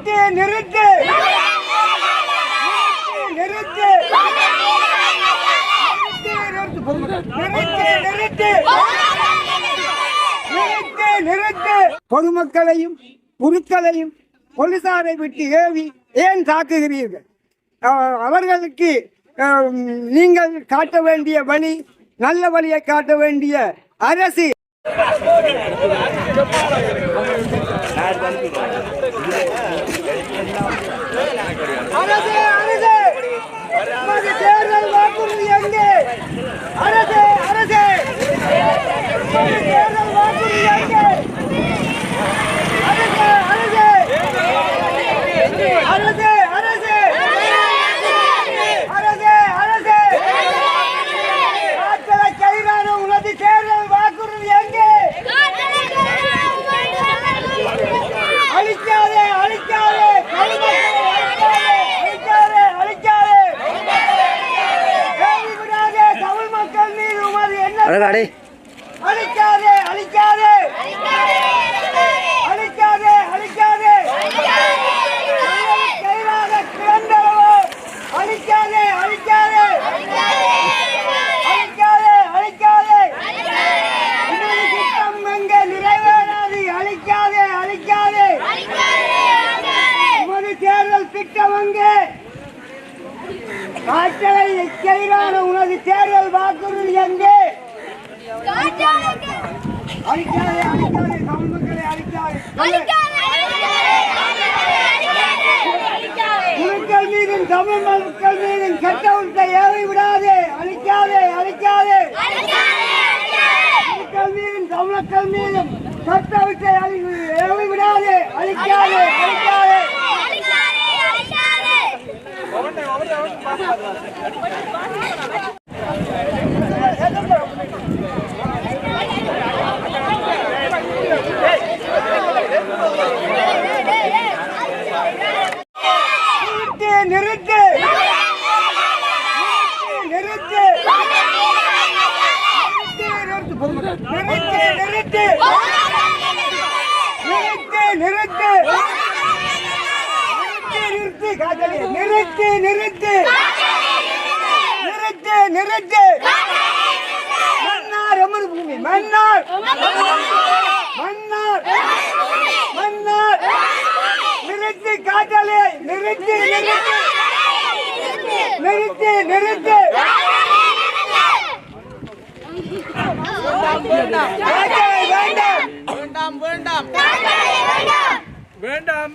நிறுத்து நிறுத்து. நிறுத்து நிறுத்து. பொதுமக்களையும் குருக்களையும் போலீசாரை விட்டு ஏவி ஏன் தாக்குகிறீர்கள்? அவர்களுக்கு நீங்கள் காட்ட வேண்டிய வழி நல்ல வழியை காட்ட வேண்டிய அரசு அரசே அரசே! உமது தேர்தல் வாக்குறுதி எங்கே? அரசே அரசே! தேர்தல் வாக்குறுதி எங்கே? அரசே! அரசே அரசே அரசே ஆட்களை கைதான உனது தேர்தல் வாக்குறுதி எங்கே அழிக்காதே அழிக்காதே அழிக்காதே அழிக்காதே கேள்வி விடாதே தமிழ் மக்கள் மீது உமது என்ன அடே அழிக்காதே அழிக்காதே அழிக்காதே அழிக்காதே கைதாக கிடந்தவோ அழிக்காதே அழிக்காதே அழிக்காதே அழிக்காதே உமது திட்டம் எங்க நிறைவேறாது அழிக்காதே அழிக்காதே உமது தேர்தல் திட்டம் எங்கே காற்றலை எச்சரிக்கையான உனது தேர்தல் வாக்குறுதி எங்கே அழிக்காதே அழிக்காதே தமிழ் மக்களை அழிக்காதே. குழுக்கள் மீதும் தமிழ் மக்கள் மீதும் கட்டவுட்டை ஏவி விடாதே. அழிக்காதே அழிக்காதே. குழுக்கள் மீதும் தமிழர்கள் மீதும் கட்டவுட்டை ஏவி விடாதே. அழிக்காதே அழிக்காதே நிறுத்து நிறுத்து நிறுத்து நிறுத்து நிறுத்து நிறுத்து நிறுத்து. நிறுத்து காதலி. நிறுத்து நிறுத்து. நிறுத்து நிறுத்து. மன்னார் அமர் பூமி. மன்னார். மன்னார். மன்னார். நிறுத்து காதலி. நிறுத்து.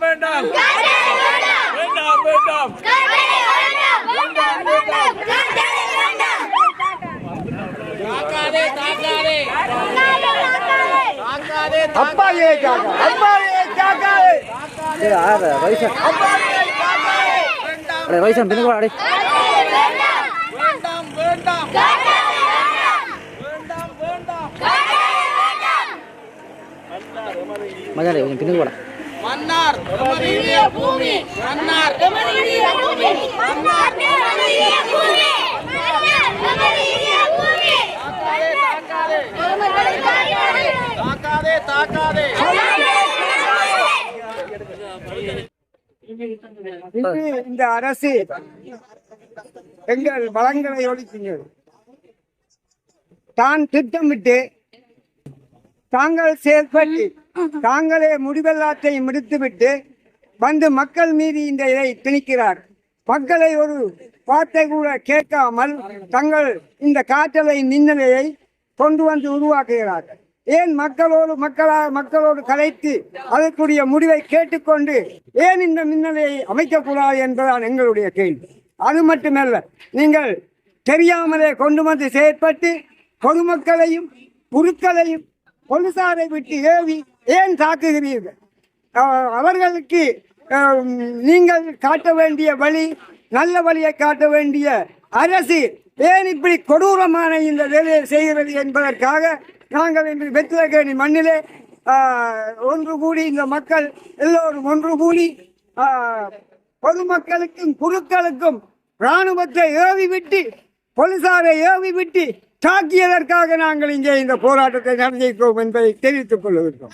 வேண்டாம் வேண்டாம். வேண்டாம் வேண்டாம். தாக்காதே தாக்காதே. தாக்காதே அப்பாயே தாக்கா அப்பாயே தாக்காதே ஏ ஆற வைசா அப்பாயே தாக்காதே. அடே வைசா பின்னுக்கு வாடே வேண்டாம் வேண்டாம். வேண்டாம் வேண்டாம். வேண்டாம் மஜாலே கொஞ்சம் பின்னுக்கு வாடா மன்னார் எமது இந்திய பூமி மன்னார் பூமி தாக்காதே தாக்காதே. இந்த அரசு எங்கள் வளங்களை ஒழித்தீர்கள் தான் திட்டமிட்டு தாங்கள் செயல்பட்டு தாங்களே முடிவெல்லாத்தையும் முடித்துவிட்டு வந்து மக்கள் மீது இந்த இதை திணிக்கிறார். மக்களை ஒரு வார்த்தை கூட கேட்காமல் தங்கள் இந்த காற்றலை மின்னலையை கொண்டு வந்து உருவாக்குகிறார்கள். ஏன் மக்களோடு மக்களாக மக்களோடு கலைத்து அதற்குரிய முடிவை கேட்டுக்கொண்டு ஏன் இந்த மின்னலையை அமைக்கக்கூடாது என்பதுதான் எங்களுடைய கேள்வி. அது மட்டுமல்ல நீங்கள் தெரியாமலே கொண்டு வந்து செயற்பட்டு பொதுமக்களையும் குருக்களையும் போலீசாரை விட்டு ஏவி ஏன் தாக்குகிறீர்கள்? அவர்களுக்கு நீங்கள் காட்ட வேண்டிய வழி நல்ல வழியை காட்ட வேண்டிய அரசு ஏன் இப்படி கொடூரமான இந்த வேலையை செய்கிறது என்பதற்காக நாங்கள் இன்று வெற்றிலகேணி மண்ணிலே ஒன்று கூடி இந்த மக்கள் எல்லோரும் ஒன்று கூடி பொதுமக்களுக்கும் குழுக்களுக்கும் இராணுவத்தை ஏவி விட்டு போலீசாரை ஏவி விட்டு தாக்கியதற்காக நாங்கள் இங்கே இந்த போராட்டத்தை நடந்திருக்கிறோம் என்பதை தெரிவித்துக் கொள்கிறோம்